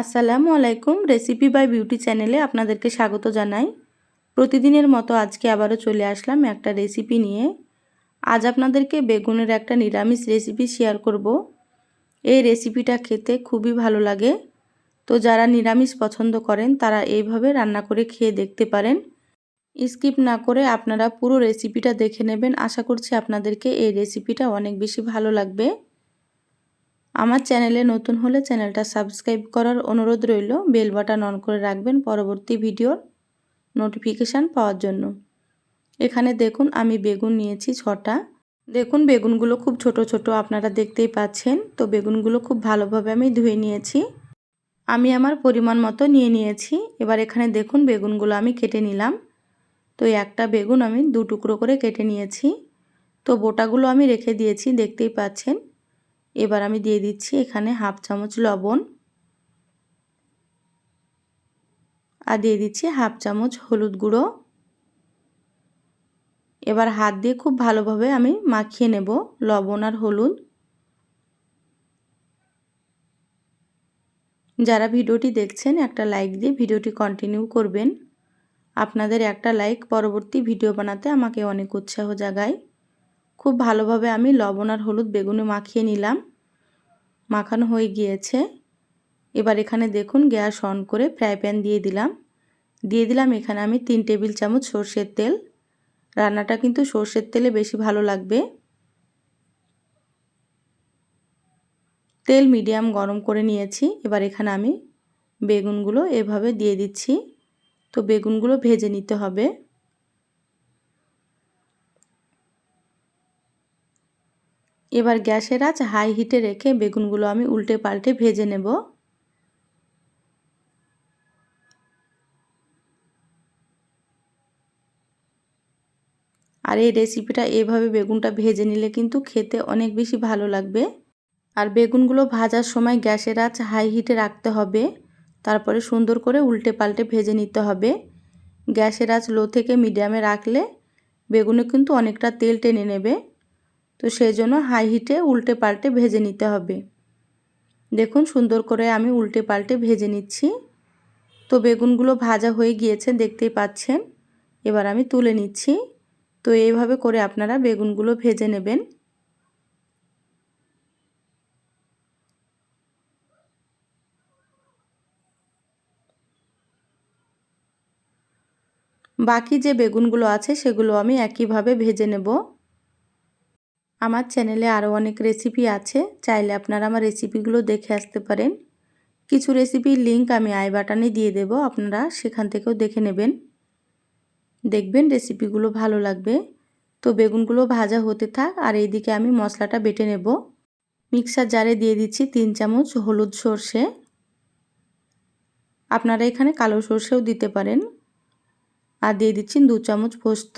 আসসালামু আলাইকুম recipe by beauty চ্যানেলে আপনাদেরকে স্বাগত জানাই। প্রতিদিনের মতো আজকে আবারও চলে আসলাম একটা রেসিপি নিয়ে। আজ আপনাদেরকে বেগুনের একটা নিরামিষ রেসিপি শেয়ার করব। এই রেসিপিটা খেতে খুবই ভালো লাগে। তো যারা নিরামিষ পছন্দ করেন, তারা এইভাবে রান্না করে খেয়ে দেখতে পারেন। স্কিপ না করে আপনারা পুরো রেসিপিটা দেখে নেবেন। আশা করছি আপনাদেরকে এই রেসিপিটা অনেক বেশি ভালো লাগবে। আমার চ্যানেলে নতুন হলে চ্যানেলটা সাবস্ক্রাইব করার অনুরোধ রইল। বেল বাটন অন করে রাখবেন পরবর্তী ভিডিওর নোটিফিকেশান পাওয়ার জন্য। এখানে দেখুন, আমি বেগুন নিয়েছি ছটা। দেখুন, বেগুনগুলো খুব ছোট ছোট, আপনারা দেখতেই পাচ্ছেন। তো বেগুনগুলো খুব ভালোভাবে আমি ধুয়ে নিয়েছি। আমি আমার পরিমাণ মতো নিয়ে নিয়েছি। এবার এখানে দেখুন, বেগুনগুলো আমি কেটে নিলাম। তো একটা বেগুন আমি দু টুকরো করে কেটে নিয়েছি। তো বোটাগুলো আমি রেখে দিয়েছি, দেখতেই পাচ্ছেন। এবার আমি দিয়ে দিচ্ছি এখানে হাফ চামচ লবণ। আর দিয়ে দিচ্ছি হাফ চামচ হলুদ গুঁড়ো। এবার হাত দিয়ে খুব ভালোভাবে আমি মাখিয়ে নেব লবণ আর হলুদ। যারা ভিডিওটি দেখছেন, একটা লাইক দিয়ে ভিডিওটি কন্টিনিউ করবেন। আপনাদের একটা লাইক পরবর্তী ভিডিও বানাতে আমাকে অনেক উৎসাহ জাগায়। খুব ভালোভাবে আমি লবণ আর হলুদ বেগুনে মাখিয়ে নিলাম। মাখানো হয়ে গিয়েছে। এবার এখানে দেখুন গ্যাস অন করে ফ্রাই প্যান দিয়ে দিলাম। দিয়ে দিলাম এখানে আমি তিন টেবিল চামচ সর্ষের তেল। রান্নাটা কিন্তু সর্ষের তেলে বেশি ভালো লাগবে। তেল মিডিয়াম গরম করে নিয়েছি। এবার এখানে আমি বেগুনগুলো এভাবে দিয়ে দিচ্ছি। তো বেগুনগুলো ভেজে নিতে হবে। এবার গ্যাসের আঁচ হাই হিটে রেখে বেগুনগুলো আমি উল্টে পাল্টে ভেজে নেব। আর এই রেসিপিটা এভাবে বেগুনটা ভেজে নিলে কিন্তু খেতে অনেক বেশি ভালো লাগবে। আর বেগুনগুলো ভাজার সময় গ্যাসের আঁচ হাই হিটে রাখতে হবে। তারপরে সুন্দর করে উল্টে পাল্টে ভেজে নিতে হবে। গ্যাসের আঁচ লো থেকে মিডিয়ামে রাখলে বেগুনে কিন্তু অনেকটা তেল টেনে নেবে। তো সেই জন্য হাই হিটে উল্টে পাল্টে ভেজে নিতে হবে। দেখুন সুন্দর করে আমি উল্টে পাল্টে ভেজে নিচ্ছি। তো বেগুনগুলো ভাজা হয়ে গিয়েছে, দেখতেই পাচ্ছেন। এবার আমি তুলে নিচ্ছি। তো এইভাবে করে আপনারা বেগুনগুলো ভেজে নেবেন। বাকি যে বেগুনগুলো আছে সেগুলো আমি একইভাবে ভেজে নেব। আমার চ্যানেলে আরও অনেক রেসিপি আছে, চাইলে আপনারা আমার রেসিপিগুলো দেখে আসতে পারেন। কিছু রেসিপির লিঙ্ক আমি আই বাটানে দিয়ে দেব, আপনারা সেখান থেকেও দেখে নেবেন। দেখবেন রেসিপিগুলো ভালো লাগবে। তো বেগুনগুলো ভাজা হতে থাক, আর এইদিকে আমি মশলাটা বেটে নেব। মিক্সার জারে দিয়ে দিচ্ছি তিন চামচ হলুদ সর্ষে। আপনারা এখানে কালো সর্ষেও দিতে পারেন। আর দিয়ে দিচ্ছি দু চামচ পোস্ত।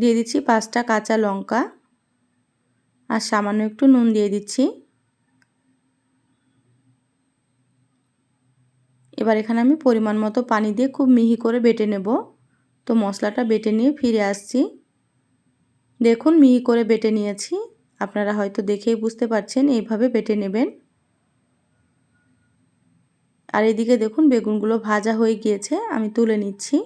দিয়ে দিচ্ছি পাঁচটা কাঁচা লঙ্কা আর সামান্য একটু নুন দিয়ে দিচ্ছি। এবার এখানে আমি পরিমাণ মতো পানি দিয়ে খুব মিহি করে বেটে নেব। তো মশলাটা বেটে নিয়ে ফিরে আসছি। দেখুন মিহি করে বেটে নিয়েছি। আপনারা হয়তো দেখেই বুঝতে পারছেন, এইভাবে বেটে নেবেন। আর এদিকে দেখুন বেগুনগুলো ভাজা হয়ে গিয়েছে, আমি তুলে নিচ্ছি।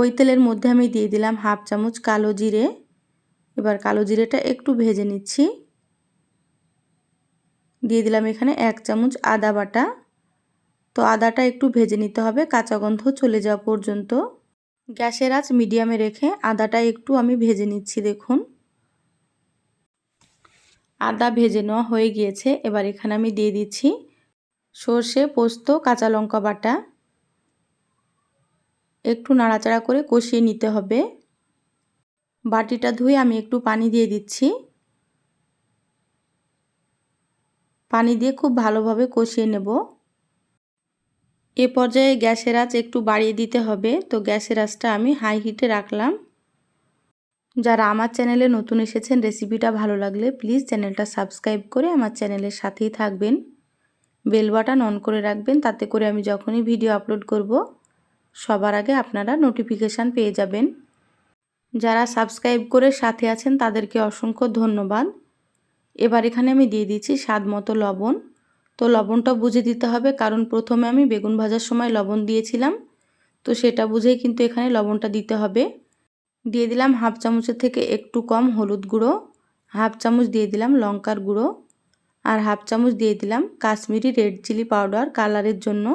ওই তেলের মধ্যে আমি দিয়ে দিলাম হাফ চামচ কালো জিরে। এবার কালো জিরেটা একটু ভেজে নিচ্ছি। দিয়ে দিলাম এখানে এক চামচ আদা বাটা। তো আদাটা একটু ভেজে নিতে হবে, কাঁচা গন্ধ চলে যাওয়া পর্যন্ত। গ্যাসের আঁচ মিডিয়ামে রেখে আদাটা একটু আমি ভেজে নিচ্ছি, দেখুন। আদা ভেজে নেওয়া হয়ে গিয়েছে, এবার এখানে আমি দিয়ে দিচ্ছি সর্ষে, পোস্ত, কাঁচা লঙ্কা বাটা। একটু নাড়াচাড়া করে কষিয়ে নিতে হবে। বাটিটা ধুয়ে আমি একটু পানি দিয়ে দিচ্ছি। পানি দিয়ে খুব ভালোভাবে কষিয়ে নেব। এ পর্যায়ে গ্যাসের আঁচ একটু বাড়িয়ে দিতে হবে। তো গ্যাসের আঁচটা আমি হাই হিটে রাখলাম। যারা আমার চ্যানেলে নতুন এসেছেন, রেসিপিটা ভালো লাগলে প্লিজ চ্যানেলটা সাবস্ক্রাইব করে আমার চ্যানেলের সাথেই থাকবেন। বেল বাটন অন করে রাখবেন, তাতে করে আমি যখনই ভিডিও আপলোড করব সবার আগে আপনারা নোটিফিকেশান পেয়ে যাবেন। যারা সাবস্ক্রাইব করে সাথে আছেন, তাদেরকে অসংখ্য ধন্যবাদ। এবার এখানে আমি দিয়ে দিচ্ছি স্বাদ মতো লবণ। তো লবণটা বুঝে দিতে হবে, কারণ প্রথমে আমি বেগুন ভাজার সময় লবণ দিয়েছিলাম। তো সেটা বুঝেই কিন্তু এখানে লবণটা দিতে হবে। দিয়ে দিলাম হাফ চামচের থেকে একটু কম হলুদ গুঁড়ো, হাফ চামচ দিয়ে দিলাম লঙ্কার গুঁড়ো, আর হাফ চামচ দিয়ে দিলাম কাশ্মীরি রেড চিলি পাউডার কালারের জন্য।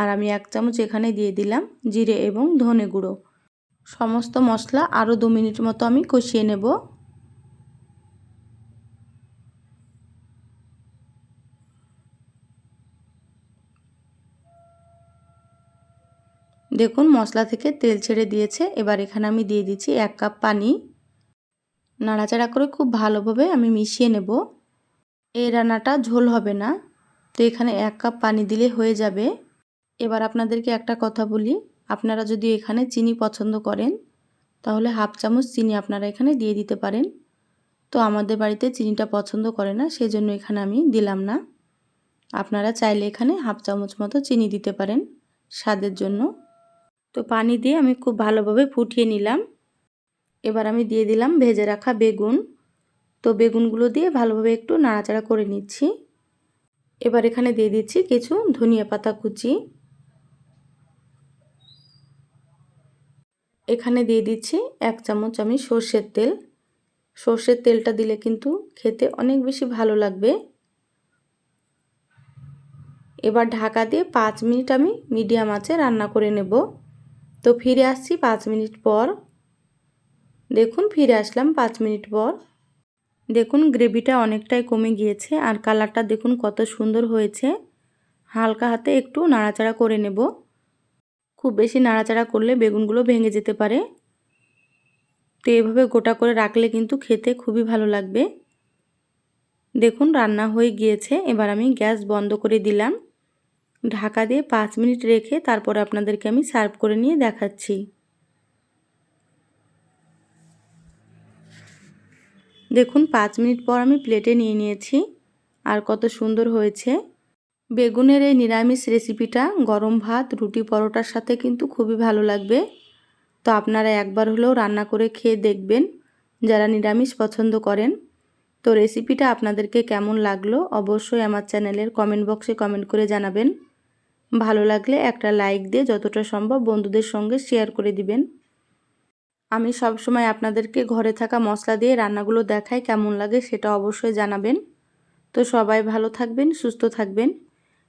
আর আমি এক চামচ এখানে দিয়ে দিলাম জিরে এবং ধনে গুঁড়ো। সমস্ত মশলা আরও দু মিনিট মতো আমি কষিয়ে নেব। দেখুন মশলা থেকে তেল ছেড়ে দিয়েছে, এবার এখানে আমি দিয়ে দিচ্ছি এক কাপ পানি। নাড়াচাড়া করে খুব ভালোভাবে আমি মিশিয়ে নেব। এই রান্নাটা ঝোল হবে না, তো এখানে এক কাপ পানি দিলে হয়ে যাবে। এবার আপনাদেরকে একটা কথা বলি। আপনারা যদি এখানে চিনি পছন্দ করেন, তাহলে হাফ চামচ চিনি আপনারা এখানে দিয়ে দিতে পারেন। তো আমাদের বাড়িতে চিনিটা পছন্দ করে না, সেজন্য এখানে আমি দিলাম না। আপনারা চাইলে এখানে হাফ চামচ মতো চিনি দিতে পারেন স্বাদের জন্য। তো পানি দিয়ে আমি খুব ভালোভাবে ফুটিয়ে নিলাম। এবার আমি দিয়ে দিলাম ভেজে রাখা বেগুন। তো বেগুনগুলো দিয়ে ভালোভাবে একটু নাড়াচাড়া করে নিচ্ছি। এবার এখানে দিয়ে দিচ্ছি কিছু ধনিয়া পাতা কুচি। এখানে দিয়ে দিচ্ছি এক চামচ আমি সর্ষের তেল। সর্ষের তেলটা দিলে কিন্তু খেতে অনেক বেশি ভালো লাগবে। এবার ঢাকা দিয়ে পাঁচ মিনিট আমি মিডিয়াম আঁচে রান্না করে নেব। তো ফিরে আসছি পাঁচ মিনিট পর। দেখুন, ফিরে আসলাম পাঁচ মিনিট পর। দেখুন, গ্রেভিটা অনেকটাই কমে গিয়েছে আর কালারটা দেখুন কত সুন্দর হয়েছে। হালকা হাতে একটু নাড়াচাড়া করে নেব। খুব বেশি নাড়াচাড়া করলে বেগুনগুলো ভেঙে যেতে পারে। তো এভাবে গোটা করে রাখলে কিন্তু খেতে খুবই ভালো লাগবে। দেখুন, রান্না হয়ে গিয়েছে। এবার আমি গ্যাস বন্ধ করে দিলাম। ঢাকা দিয়ে পাঁচ মিনিট রেখে তারপরে আপনাদেরকে আমি সার্ভ করে নিয়ে দেখাচ্ছি। দেখুন, পাঁচ মিনিট পর আমি প্লেটে নিয়ে নিয়েছি। আর কত সুন্দর হয়েছে। বেগুনের এই নিরামিষ রেসিপিটা গরম ভাত, রুটি পরোটার সাথে কিন্তু খুবই ভালো লাগবে। তো আপনারা একবার হলেও রান্না করে খেয়ে দেখবেন, যারা নিরামিষ পছন্দ করেন। তো রেসিপিটা আপনাদেরকে কেমন লাগল অবশ্যই আমার চ্যানেলের কমেন্ট বক্সে কমেন্ট করে জানাবেন। ভালো লাগলে একটা লাইক দিয়ে যতটা সম্ভব বন্ধুদের সঙ্গে শেয়ার করে দিবেন। আমি সব সময় আপনাদেরকে ঘরে থাকা মশলা দিয়ে রান্নাগুলো দেখাই কেমন লাগে সেটা অবশ্যই জানাবেন। তো সবাই ভালো থাকবেন, সুস্থ থাকবেন।